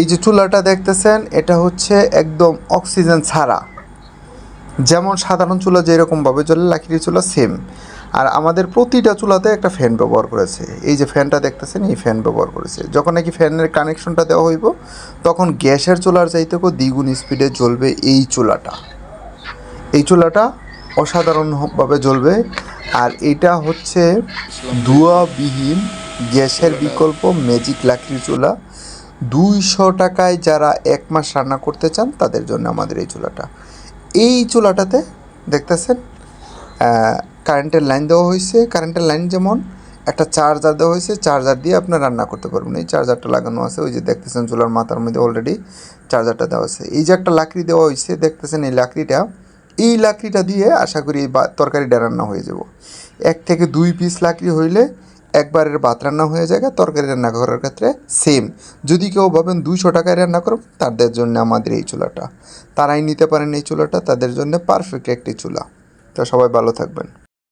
এই যে চুলাটা দেখতেছেন, এটা হচ্ছে একদম অক্সিজেন ছাড়া। যেমন সাধারণ চুলা যেরকমভাবে চলে লাকড়ি চুলা সেম আর আমাদের প্রতিটা চুলাতে একটা ফ্যান ব্যবহার করেছে। এই যে ফ্যানটা দেখতেছেন, এই ফ্যান ব্যবহার করেছে। যখন নাকি ফ্যানের কানেকশনটা দেওয়া হইব, তখন গ্যাসের চুলার চাইতেও দ্বিগুণ স্পিডে জ্বলবে এই চুলাটা। এই চুলাটা অসাধারণভাবে জ্বলবে। আর এটা হচ্ছে ধোঁয়াবিহীন গ্যাসের বিকল্প ম্যাজিক লাকড়ির চুলা। দুইশো টাকায় যারা এক মাস রান্না করতে চান, তাদের জন্য আমাদের এই চুলাটা। এই চুলাটাতে দেখতেছেন কারেন্টের লাইন দেওয়া হয়েছে। কারেন্টের লাইন যেমন একটা চার্জার দেওয়া হয়েছে চার্জার দিয়ে আপনার রান্না করতে পারবেন। এই চার্জারটা লাগানো আছে, ওই যে দেখতেছেন চুলার মাথার মধ্যে অলরেডি চার্জারটা দেওয়া আছে। এই যে একটা লাকড়ি দেওয়া হয়েছে, দেখতেছেন এই লাকড়িটা এই লাকড়িটা দিয়ে আশা করি এই তরকারিটা রান্না হয়ে যাব। এক থেকে দুই পিস লাকড়ি হইলে একবারের ভাত রান্না হয়ে যায়, তরকারি রান্না করার ক্ষেত্রে সেম যদি কেউ ভাবেন দুইশো টাকায় রান্না করো তাদের জন্য আমাদের এই চুলাটা। তারাই নিতে পারেন এই চুলাটা, তাদের জন্য পারফেক্ট একটি চুলা। তো সবাই ভালো থাকবেন।